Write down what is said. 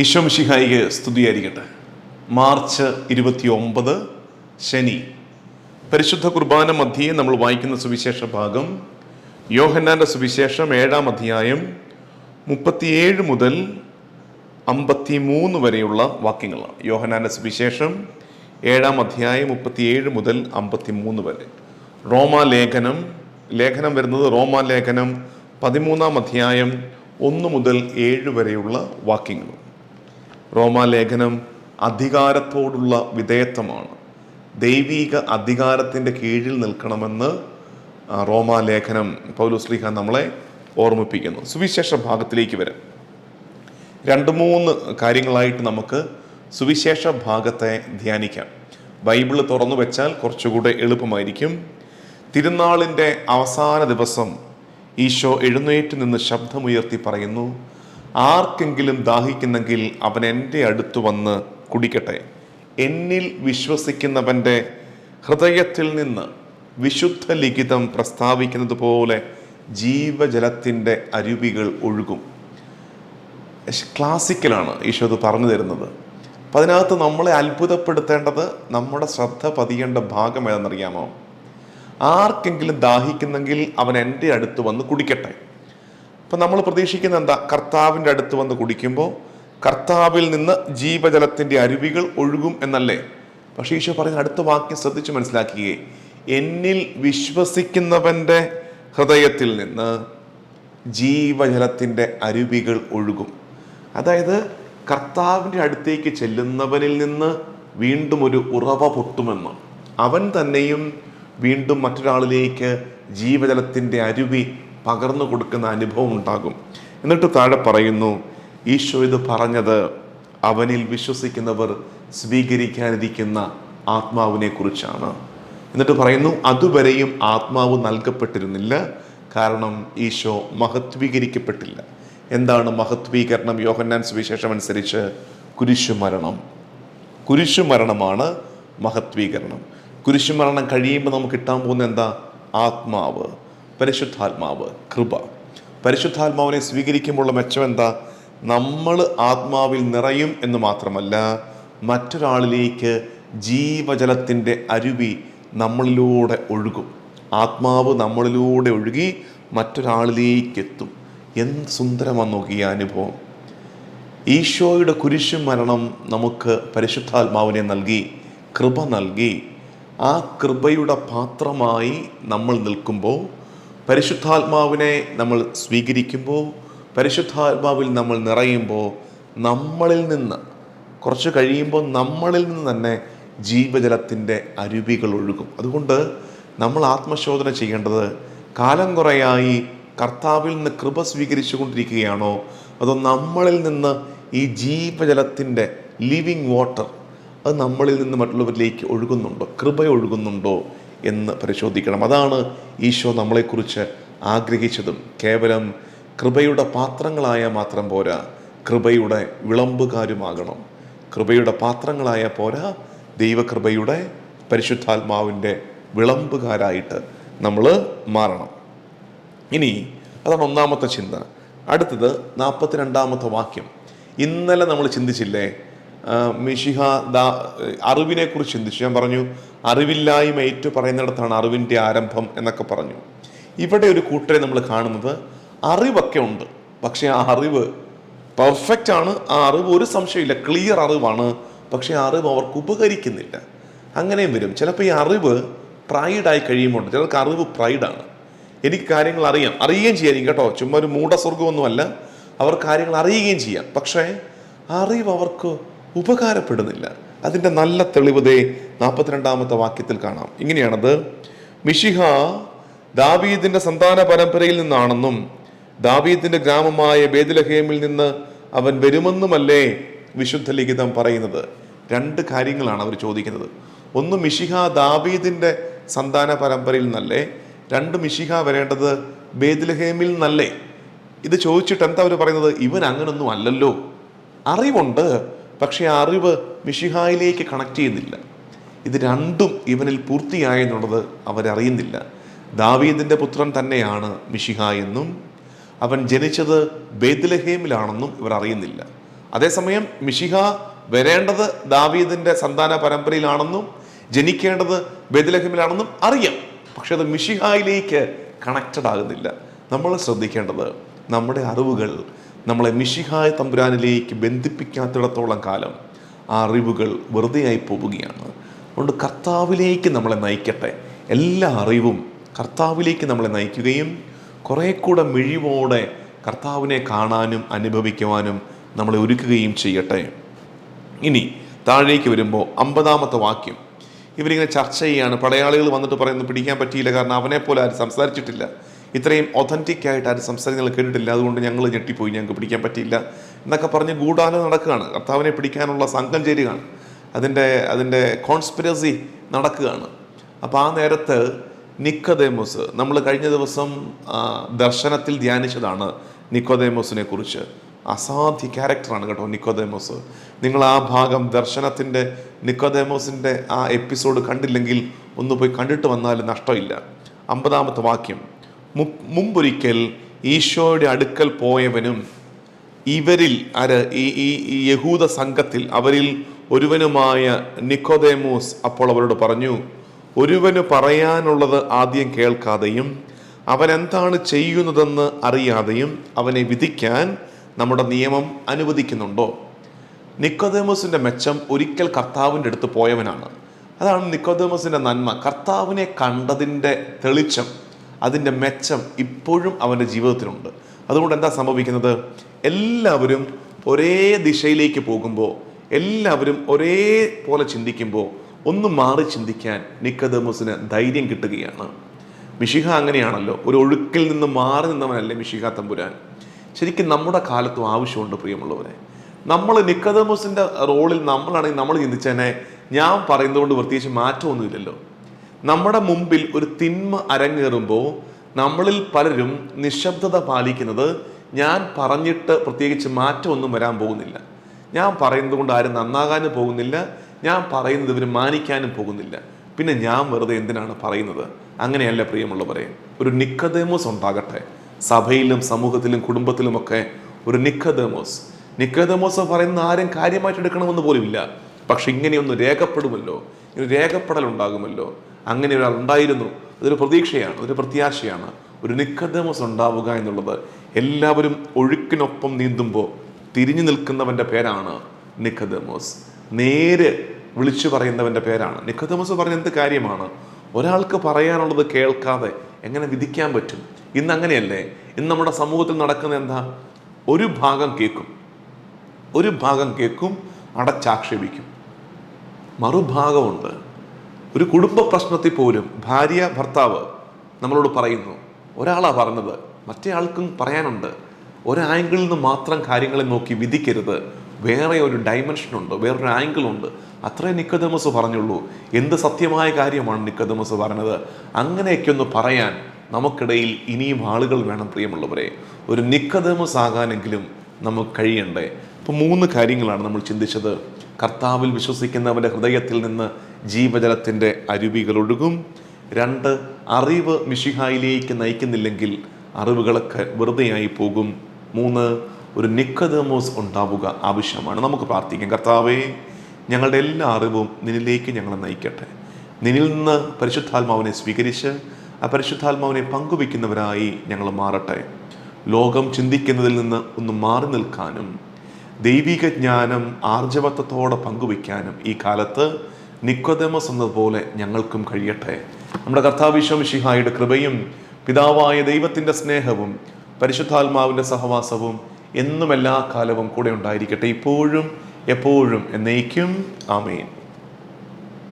ഈശോ മിശിഹായിക്ക് സ്തുതിയായിരിക്കട്ടെ. മാർച്ച് ഇരുപത്തി ഒമ്പത് ശനി. പരിശുദ്ധ കുർബാന മധ്യേ നമ്മൾ വായിക്കുന്ന സുവിശേഷ ഭാഗം. യോഹന്നാന്റെ സുവിശേഷം ഏഴാം അധ്യായം മുപ്പത്തിയേഴ് മുതൽ അമ്പത്തി മൂന്ന് വരെയുള്ള വാക്യങ്ങളാണ്. യോഹന്നാന്റെ സുവിശേഷം ഏഴാം അധ്യായം മുപ്പത്തിയേഴ് മുതൽ അമ്പത്തി മൂന്ന് വരെ. റോമാലേഖനം ലേഖനം വരുന്നത് റോമാലേഖനം പതിമൂന്നാം അധ്യായം ഒന്ന് മുതൽ ഏഴ് വരെയുള്ള വാക്യങ്ങളും റോമാലേഖനം അധികാരത്തോടുള്ള വിധേയത്വമാണ്. ദൈവീക അധികാരത്തിന്റെ കീഴിൽ നിൽക്കണമെന്ന് റോമാലേഖനം പൗലുസ്ലിഹ നമ്മളെ ഓർമ്മിപ്പിക്കുന്നു. സുവിശേഷ ഭാഗത്തിലേക്ക് വരാം. രണ്ട് മൂന്ന് കാര്യങ്ങളായിട്ട് നമുക്ക് സുവിശേഷ ഭാഗത്തെ ധ്യാനിക്കാം. ബൈബിൾ തുറന്നു വെച്ചാൽ കുറച്ചുകൂടെ എളുപ്പമായിരിക്കും. തിരുനാളിന്റെ അവസാന ദിവസം ഈശോ എഴുന്നേറ്റ് നിന്ന് ശബ്ദമുയർത്തി പറയുന്നു ആർക്കെങ്കിലും ദാഹിക്കുന്നെങ്കിൽ അവൻ എന്റെ അടുത്ത് വന്ന് കുടിക്കട്ടെ. എന്നിൽ വിശ്വസിക്കുന്നവന്റെ ഹൃദയത്തിൽ നിന്ന് വിശുദ്ധ ലിഖിതം പ്രസ്താവിക്കുന്നത് പോലെ ജീവജലത്തിന്റെ അരുവികൾ ഒഴുകും. ക്ലാസിക്കലാണ് ഈശോ അത് പറഞ്ഞു തരുന്നത്. അപ്പം അതിനകത്ത് നമ്മളെ അത്ഭുതപ്പെടുത്തേണ്ടത് നമ്മുടെ ശ്രദ്ധ പതിയേണ്ട ഭാഗം ഏതെന്നറിയാമോ ആർക്കെങ്കിലും ദാഹിക്കുന്നെങ്കിൽ അവൻ എന്റെ അടുത്ത് വന്ന് കുടിക്കട്ടെ. അപ്പം നമ്മൾ പ്രതീക്ഷിക്കുന്ന എന്താ? കർത്താവിന്റെ അടുത്ത് വന്ന് കുടിക്കുമ്പോൾ കർത്താവിൽ നിന്ന് ജീവജലത്തിന്റെ അരുവികൾ ഒഴുകും എന്നല്ലേ? പക്ഷേ ഈശോ പറയുന്ന അടുത്ത വാക്യം ശ്രദ്ധിച്ച് മനസ്സിലാക്കിയേ എന്നിൽ വിശ്വസിക്കുന്നവന്റെ ഹൃദയത്തിൽ നിന്ന് ജീവജലത്തിന്റെ അരുവികൾ ഒഴുകും. അതായത് കർത്താവിന്റെ അടുത്തേക്ക് ചെല്ലുന്നവനിൽ നിന്ന് വീണ്ടും ഒരു ഉറവ പൊട്ടുമെന്ന്. അവൻ തന്നെയും വീണ്ടും മറ്റൊരാളിലേക്ക് ജീവജലത്തിന്റെ അരുവി പകർന്നു കൊടുക്കുന്ന അനുഭവം ഉണ്ടാകും. എന്നിട്ട് താഴെ പറയുന്നു ഈശോ ഇത് പറഞ്ഞത് അവനിൽ വിശ്വസിക്കുന്നവർ സ്വീകരിക്കാനിരിക്കുന്ന ആത്മാവിനെ കുറിച്ചാണ് എന്നിട്ട് പറയുന്നു അതുവരെയും ആത്മാവ് നൽകപ്പെട്ടിരുന്നില്ല. കാരണം ഈശോ മഹത്വീകരിക്കപ്പെട്ടില്ല. എന്താണ് മഹത്വീകരണം? യോഹന്നാൻ സുവിശേഷം അനുസരിച്ച് കുരിശുമരണം. കുരിശുമരണമാണ് മഹത്വീകരണം. കുരിശുമരണം കഴിയുമ്പോൾ നമുക്ക് കിട്ടാൻ പോകുന്ന എന്താ? ആത്മാവ്. പരിശുദ്ധാത്മാവ് കൃപ. പരിശുദ്ധാത്മാവിനെ സ്വീകരിക്കുമ്പോഴുള്ള മെച്ചം എന്താ നമ്മൾ ആത്മാവിൽ നിറയും എന്ന് മാത്രമല്ല മറ്റൊരാളിലേക്ക് ജീവജലത്തിന്റെ അരുവി നമ്മളിലൂടെ ഒഴുകും. ആത്മാവ് നമ്മളിലൂടെ ഒഴുകി മറ്റൊരാളിലേക്ക് എത്തും. എന്ത് സുന്ദരമാണ് നോക്കിയ അനുഭവം. ഈശോയുടെ കുരിശു മരണം നമുക്ക് പരിശുദ്ധാത്മാവിനെ നൽകി കൃപ നൽകി. ആ കൃപയുടെ പാത്രമായി നമ്മൾ നിൽക്കുമ്പോൾ പരിശുദ്ധാത്മാവിനെ നമ്മൾ സ്വീകരിക്കുമ്പോൾ പരിശുദ്ധാത്മാവിൽ നമ്മൾ നിറയുമ്പോൾ നമ്മളിൽ നിന്ന് കുറച്ച് കഴിയുമ്പോൾ നമ്മളിൽ നിന്ന് തന്നെ ജീവജലത്തിന്റെ അരുവികൾ ഒഴുകും. അതുകൊണ്ട് നമ്മൾ ആത്മശോധന ചെയ്യേണ്ടത് കാലം കുറയായി കർത്താവിൽ നിന്ന് കൃപ സ്വീകരിച്ചു കൊണ്ടിരിക്കുകയാണോ? അതോ നമ്മളിൽ നിന്ന് ഈ ജീവജലത്തിന്റെ ലിവിങ് വാട്ടർ അത് നമ്മളിൽ നിന്ന് മറ്റുള്ളവരിലേക്ക് ഒഴുകുന്നുണ്ടോ? കൃപ ഒഴുകുന്നുണ്ടോ? എന്ന് പരിശോധിക്കണം. അതാണ് ഈശോ നമ്മളെക്കുറിച്ച് ആഗ്രഹിച്ചതും. കേവലം കൃപയുടെ പാത്രങ്ങളായ മാത്രം പോരാ കൃപയുടെ വിളമ്പുകാരുമാകണം. കൃപയുടെ പാത്രങ്ങളായ പോരാ ദൈവകൃപയുടെ പരിശുദ്ധാത്മാവിന്റെ വിളമ്പുകാരായിട്ട് നമ്മൾ മാറണം. ഇനി അതാണ് ഒന്നാമത്തെ ചിന്ത. അടുത്തത് നാൽപ്പത്തിരണ്ടാമത്തെ വാക്യം. ഇന്നലെ നമ്മൾ ചിന്തിച്ചില്ലേ ആ, മിശിഹ ദാ അറിവിനെ കുറിച്ച് ചിന്തിച്ചു. ഞാൻ പറഞ്ഞു അറിവില്ലായ്മ ഏറ്റു പറയുന്നിടത്താണ് അറിവിന്റെ ആരംഭം എന്നൊക്കെ പറഞ്ഞു. ഇവിടെ ഒരു കൂട്ടരെ നമ്മൾ കാണുന്നത് അറിവൊക്കെ ഉണ്ട്. പക്ഷേ ആ അറിവ് പെർഫെക്റ്റ് ആണ്. ആ അറിവ് ഒരു സംശയമില്ല ക്ലിയർ അറിവാണ്. പക്ഷേ ആ അറിവ് അവർക്ക് ഉപകരിക്കുന്നില്ല. അങ്ങനെയും വരും. ചിലപ്പോൾ ഈ അറിവ് പ്രൈഡായി കഴിയുമ്പോൾ ചിലർക്ക് അറിവ് പ്രൈഡാണ് എനിക്ക് കാര്യങ്ങൾ അറിയാം. അറിയുകയും ചെയ്യാം. കേട്ടോ ചുമ്മാ ഒരു മൂഢസ്വർഗമൊന്നുമല്ല അവർ കാര്യങ്ങൾ അറിയുകയും ചെയ്യാം. പക്ഷേ അറിവ് അവർക്ക് ഉപകാരപ്പെടുന്നില്ല. അതിന്റെ നല്ല തെളിവതേ നാൽപ്പത്തിരണ്ടാമത്തെ വാക്യത്തിൽ കാണാം. ഇങ്ങനെയാണത്. മിഷിഹ ദാവീദിന്റെ സന്താന പരമ്പരയിൽ നിന്നാണെന്നും ദാവീദിന്റെ ഗ്രാമമായ ബേദലഹേമിൽ നിന്ന് അവൻ വരുമെന്നുമല്ലേ വിശുദ്ധ ലിഖിതം പറയുന്നത്? രണ്ട് കാര്യങ്ങളാണ് അവർ ചോദിക്കുന്നത്. ഒന്ന് മിഷിഹ ദാവീദിന്റെ സന്താന പരമ്പരയിൽ നിന്നല്ലേ? രണ്ട് മിഷിഹ വരേണ്ടത് ബേദലഹേമിൽ നിന്നല്ലേ? ഇത് ചോദിച്ചിട്ട് എന്താ അവർ പറയുന്നത്? ഇവൻ അങ്ങനൊന്നും അല്ലല്ലോ. അറിവുണ്ട്. പക്ഷേ ആ അറിവ് മിഷിഹായിലേക്ക് കണക്ട് ചെയ്യുന്നില്ല. ഇത് രണ്ടും ഇവനിൽ പൂർത്തിയായെന്നുള്ളത് അവരറിയുന്നില്ല. ദാവീദിന്റെ പുത്രൻ തന്നെയാണ് മിഷിഹ എന്നും അവൻ ജനിച്ചത് ബേദ്ലഹേമിലാണെന്നും ഇവർ അറിയുന്നില്ല. അതേസമയം മിഷിഹ വരേണ്ടത് ദാവീദിന്റെ സന്താന പരമ്പരയിലാണെന്നും ജനിക്കേണ്ടത് ബേദ്ലഹേമിലാണെന്നും അറിയാം. പക്ഷെ അത് മിഷിഹായിലേക്ക് കണക്റ്റഡ് ആകുന്നില്ല. നമ്മൾ ശ്രദ്ധിക്കേണ്ടത് നമ്മുടെ അറിവുകൾ നമ്മളെ മിഷിഹായ തമ്പുരാനിലേക്ക് ബന്ധിപ്പിക്കാത്തിടത്തോളം കാലം ആ അറിവുകൾ വെറുതെയായി പോവുകയാണ്. അതുകൊണ്ട് കർത്താവിലേക്ക് നമ്മളെ നയിക്കട്ടെ. എല്ലാ അറിവും കർത്താവിലേക്ക് നമ്മളെ നയിക്കുകയും കുറേ കൂടെ മിഴിവോടെ കർത്താവിനെ കാണാനും അനുഭവിക്കുവാനും നമ്മളെ ഒരുക്കുകയും ചെയ്യട്ടെ. ഇനി താഴേക്ക് വരുമ്പോൾ അമ്പതാമത്തെ വാക്യം. ഇവരിങ്ങനെ ചർച്ച ചെയ്യാണ്. പടയാളികൾ വന്നിട്ട് പറയുന്നു പിടിക്കാൻ പറ്റിയില്ല കാരണം അവനെ പോലെ ആരും സംസാരിച്ചിട്ടില്ല. ഇത്രയും ഒതന്റിക് ആയിട്ട് ആരും സംസാരിക്കുന്നത് കേട്ടിട്ടില്ല. അതുകൊണ്ട് ഞങ്ങൾ ഞെട്ടിപ്പോയി. ഞങ്ങൾക്ക് പിടിക്കാൻ പറ്റിയില്ല. എന്നൊക്കെ പറഞ്ഞ് ഗൂഢാലോ നടക്കുകയാണ്. കർത്താവിനെ പിടിക്കാനുള്ള സംഘം ചേരുകയാണ്. അതിന്റെ അതിന്റെ കോൺസ്പിരസി നടക്കുകയാണ്. അപ്പോൾ ആ നേരത്ത് നിക്കോദേമോസ് നമ്മൾ കഴിഞ്ഞ ദിവസം ദർശനത്തിൽ ധ്യാനിച്ചതാണ് നിക്കോദേമോസിനെ കുറിച്ച്. അസാധ്യ ക്യാരക്ടറാണ് കേട്ടോ നിക്കോദേമോസ്. നിങ്ങൾ ആ ഭാഗം ദർശനത്തിന്റെ നിക്കോദേമോസിന്റെ ആ എപ്പിസോഡ് കണ്ടില്ലെങ്കിൽ ഒന്ന് പോയി കണ്ടിട്ട് വന്നാൽ നഷ്ടമില്ല. അമ്പതാമത്തെ വാക്യം. മുമ്പൊരിക്കൽ ഈശോയുടെ അടുക്കൽ പോയവനും ഇവരിൽ ഈ ഈ ഈ യഹൂദ സംഘത്തിൽ അവരിൽ ഒരുവനുമായ നിക്കോദേമോസ് അപ്പോൾ അവരോട് പറഞ്ഞു ഒരുവന് പറയാനുള്ളത് ആദ്യം കേൾക്കാതെയും അവൻ എന്താണ് ചെയ്യുന്നതെന്ന് അറിയാതെയും അവനെ വിധിക്കാൻ നമ്മുടെ നിയമം അനുവദിക്കുന്നുണ്ടോ? നിക്കോദേമോസിന്റെ മെച്ചം ഒരിക്കൽ കർത്താവിന്റെ അടുത്ത് പോയവനാണ്. അതാണ് നിക്കോദേമോസിന്റെ നന്മ. കർത്താവിനെ കണ്ടതിന്റെ തെളിച്ചം. അതിന്റെ മെച്ചം ഇപ്പോഴും അവന്റെ ജീവിതത്തിലുണ്ട്. അതുകൊണ്ട് എന്താ സംഭവിക്കുന്നത്? എല്ലാവരും ഒരേ ദിശയിലേക്ക് പോകുമ്പോൾ എല്ലാവരും ഒരേ പോലെ ചിന്തിക്കുമ്പോൾ ഒന്ന് മാറി ചിന്തിക്കാൻ നിക്കതമസിന് ധൈര്യം കിട്ടുകയാണ്. മിഷിഹ അങ്ങനെയാണല്ലോ. ഒരു ഒഴുക്കിൽ നിന്ന് മാറി നിന്നവനല്ലേ മിഷിഹ തമ്പുരാൻ. ശരിക്കും നമ്മുടെ കാലത്തും ആവശ്യമുണ്ട് പ്രിയമുള്ളവരെ. നമ്മൾ നിക്കതമസിന്റെ റോളിൽ നമ്മളാണെങ്കിൽ നമ്മൾ ചിന്തിച്ചേനെ ഞാൻ പറയുന്നതുകൊണ്ട് പ്രത്യേകിച്ച് മാറ്റമൊന്നുമില്ലല്ലോ. നമ്മുടെ മുമ്പിൽ ഒരു തിന്മ അരങ്ങേറുമ്പോൾ നമ്മളിൽ പലരും നിശബ്ദത പാലിക്കുന്നത് ഞാൻ പറഞ്ഞിട്ട് പ്രത്യേകിച്ച് മാറ്റമൊന്നും വരാൻ പോകുന്നില്ല. ഞാൻ പറയുന്നത് കൊണ്ട് ആരും നന്നാകാനും പോകുന്നില്ല. ഞാൻ പറയുന്നത് ഇവർ മാനിക്കാനും പോകുന്നില്ല. പിന്നെ ഞാൻ വെറുതെ എന്തിനാണ് പറയുന്നത്? അങ്ങനെയല്ല പ്രിയമുള്ളവരെ ഒരു നിക്കതേമോസ് ഉണ്ടാകട്ടെ. സഭയിലും സമൂഹത്തിലും കുടുംബത്തിലുമൊക്കെ ഒരു നിക്കതേമോസ് നിക്കതേമോസ് പറയുന്ന ആരും കാര്യമായിട്ട് എടുക്കണമെന്ന് പോലുമില്ല. പക്ഷെ ഇങ്ങനെയൊന്ന് രേഖപ്പെടുമല്ലോ. ഇങ്ങനെ രേഖപ്പെടൽ ഉണ്ടാകുമല്ലോ അങ്ങനെ ഒരാൾ ഉണ്ടായിരുന്നു. അതൊരു പ്രതീക്ഷയാണ് അതൊരു പ്രത്യാശയാണ്. ഒരു നിക്കതേമോസ് ഉണ്ടാവുക എന്നുള്ളത് എല്ലാവരും ഒഴുക്കിനൊപ്പം നീന്തുമ്പോൾ തിരിഞ്ഞു നിൽക്കുന്നവന്റെ പേരാണ് നിക്കതമോസ് നേര് വിളിച്ചു പറയുന്നവന്റെ പേരാണ്. നിക്കതമോസ് പറഞ്ഞ എന്ത് കാര്യമാണ്? ഒരാൾക്ക് പറയാനുള്ളത് കേൾക്കാതെ എങ്ങനെ വിധിക്കാൻ പറ്റും? ഇന്ന് അങ്ങനെയല്ലേ? ഇന്ന് നമ്മുടെ സമൂഹത്തിൽ നടക്കുന്ന എന്താ? ഒരു ഭാഗം കേൾക്കും. ഒരു ഭാഗം കേൾക്കും അടച്ചാക്ഷേപിക്കും. മറുഭാഗമുണ്ട്. ഒരു കുടുംബ പ്രശ്നത്തിൽ പോലും ഭാര്യ ഭർത്താവ് നമ്മളോട് പറയുന്നു ഒരാളാ പറഞ്ഞത് മറ്റേ ആൾക്കും പറയാനുണ്ട്. ഒരാംഗിളിൽ നിന്ന് മാത്രം കാര്യങ്ങളെ നോക്കി വിധിക്കരുത്. വേറെ ഒരു ഉണ്ട് വേറൊരു ആംഗിൾ ഉണ്ട്. അത്രേ നിക്കതമസ് പറഞ്ഞുള്ളൂ. എന്ത് സത്യമായ കാര്യമാണ് നിക്കതമസ് പറഞ്ഞത്? അങ്ങനെയൊക്കെ ഒന്ന് പറയാൻ നമുക്കിടയിൽ ഇനിയും ആളുകൾ വേണം പ്രിയമുള്ളവരെ. ഒരു നിക്കതമസ് ആകാനെങ്കിലും നമുക്ക് കഴിയണ്ടേ? ഇപ്പം മൂന്ന് കാര്യങ്ങളാണ് നമ്മൾ ചിന്തിച്ചത്. കർത്താവിൽ വിശ്വസിക്കുന്നവന്റെ ഹൃദയത്തിൽ നിന്ന് ജീവജലത്തിന്റെ അരുവികൾ ഒഴുകും രണ്ട് അറിവ് മിഷിഹായിലേക്ക് നയിക്കുന്നില്ലെങ്കിൽ അറിവുകളൊക്കെ വെറുതെയായി പോകും. മൂന്ന് ഒരു നിക്കതമോസ് ഉണ്ടാവുക ആവശ്യമാണ്. നമുക്ക് പ്രാർത്ഥിക്കാം. കർത്താവേ ഞങ്ങളുടെ എല്ലാ അറിവും നിന്നിലേക്ക് ഞങ്ങളെ നയിക്കട്ടെ. നിന്നിൽ നിന്ന് പരിശുദ്ധാത്മാവിനെ സ്വീകരിച്ച് ആ പരിശുദ്ധാത്മാവിനെ പങ്കുവയ്ക്കുന്നവരായി ഞങ്ങൾ മാറട്ടെ. ലോകം ചിന്തിക്കുന്നതിൽ നിന്ന് ഒന്ന് മാറി നിൽക്കാനും ദൈവിക ജ്ഞാനം ആർജവത്വത്തോടെ പങ്കുവയ്ക്കാനും ഈ കാലത്ത് നിക്കോദമസ് എന്നതുപോലെ ഞങ്ങൾക്കും കഴിയട്ടെ. നമ്മുടെ കർത്താവിശ്വമിഷിഹായുടെ കൃപയും പിതാവായ ദൈവത്തിന്റെ സ്നേഹവും പരിശുദ്ധാത്മാവിന്റെ സഹവാസവും എന്നും എല്ലാ കാലവും കൂടെ ഉണ്ടായിരിക്കട്ടെ. ഇപ്പോഴും എപ്പോഴും എന്നേക്കും. ആമേൻ.